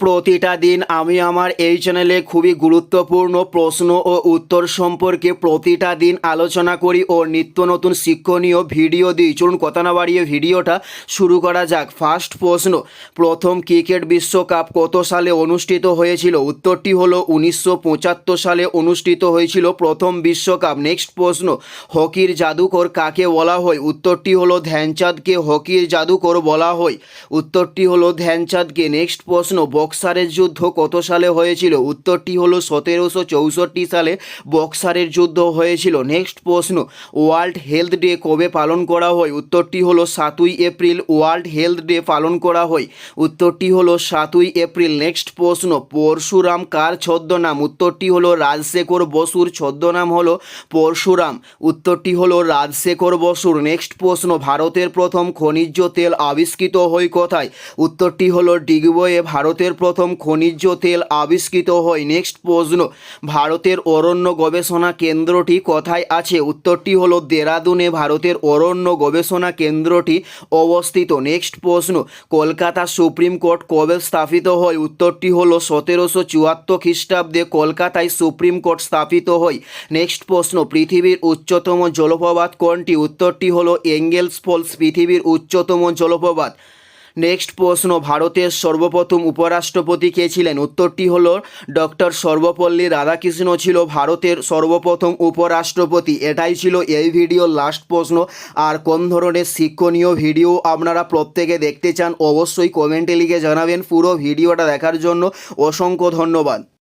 প্রতিটা দিন আমি আমার এই চ্যানেলে খুবই গুরুত্বপূর্ণ প্রশ্ন ও উত্তর সম্পর্কে প্রতিটা দিন আলোচনা করি ও নিত্য নতুন শিক্ষণীয় ভিডিও দিই। চলুন কথা না বাড়িয়ে ভিডিওটা শুরু করা যাক। ফার্স্ট প্রশ্ন, প্রথম ক্রিকেট বিশ্বকাপ কত সালে অনুষ্ঠিত হয়েছিল? উত্তরটি হলো উনিশশো পঁচাত্তর সালে অনুষ্ঠিত হয়েছিল প্রথম বিশ্বকাপ। নেক্সট প্রশ্ন, হকির জাদুকর কাকে বলা হয়? উত্তরটি হলো ধ্যানচাঁদকে হকির জাদুকর বলা হয়। উত্তরটি হলো ধ্যানচাঁদকে। নেক্সট প্রশ্ন বক্সারের যুদ্ধ কত সালে হয়েছিল? উত্তরটি হলো সতেরোশো চৌষট্টি সালে বক্সারের যুদ্ধ হয়েছিল। নেক্সট প্রশ্ন, ওয়ার্ল্ড হেলথ ডে কবে পালন করা হয়? উত্তরটি হলো সাতই এপ্রিল, ওয়ার্ল্ড হেলথ ডে পালন করা হয়। উত্তরটি হলো সাতই এপ্রিল। নেক্সট প্রশ্ন, পরশুরাম কার ছদ্মনাম? উত্তরটি হলো রাজশেখর বসুর ছদ্মনাম হলো পরশুরাম। উত্তরটি হলো রাজশেখর বসুর। নেক্সট প্রশ্ন, ভারতের প্রথম খনিজ তেল আবিষ্কৃত হয় কোথায়? উত্তরটি হলো ডিগবয়ে, ভারতের প্রথম খনিজ তেল আবিষ্কৃত হয়। নেক্সট প্রশ্ন, ভারতের অরণ্য গবেষণা কেন্দ্রটি কোথায় আছে? উত্তরটি হলো দেরাদুনে ভারতের অরণ্য গবেষণা কেন্দ্রটি অবস্থিত। নেক্সট প্রশ্ন, কলকাতা সুপ্রিম কোর্ট কবে স্থাপিত হয়? উত্তরটি হলো সতেরোশো চুয়াত্তর খ্রিস্টাব্দে কলকাতায় সুপ্রিম কোর্ট স্থাপিত হয়। নেক্সট প্রশ্ন, পৃথিবীর উচ্চতম জলপ্রপাত কোনটি? উত্তরটি হলো এঙ্গেলস ফলস, পৃথিবীর উচ্চতম জলপ্রপাত। নেক্সট প্রশ্ন, ভারতের সর্বপ্রথম উপরাষ্ট্রপতি কে ছিলেন? উত্তরটি হল ডক্টর সর্বপল্লী রাধাকৃষ্ণ ছিল ভারতের সর্বপ্রথম উপরাষ্ট্রপতি। এটাই ছিল এই ভিডিওর লাস্ট প্রশ্ন। আর কোন ধরনের শিক্ষণীয় ভিডিও আপনারা প্রত্যেকে দেখতে চান, অবশ্যই কমেন্টে লিখে জানাবেন। পুরো ভিডিওটা দেখার জন্য অসংখ্য ধন্যবাদ।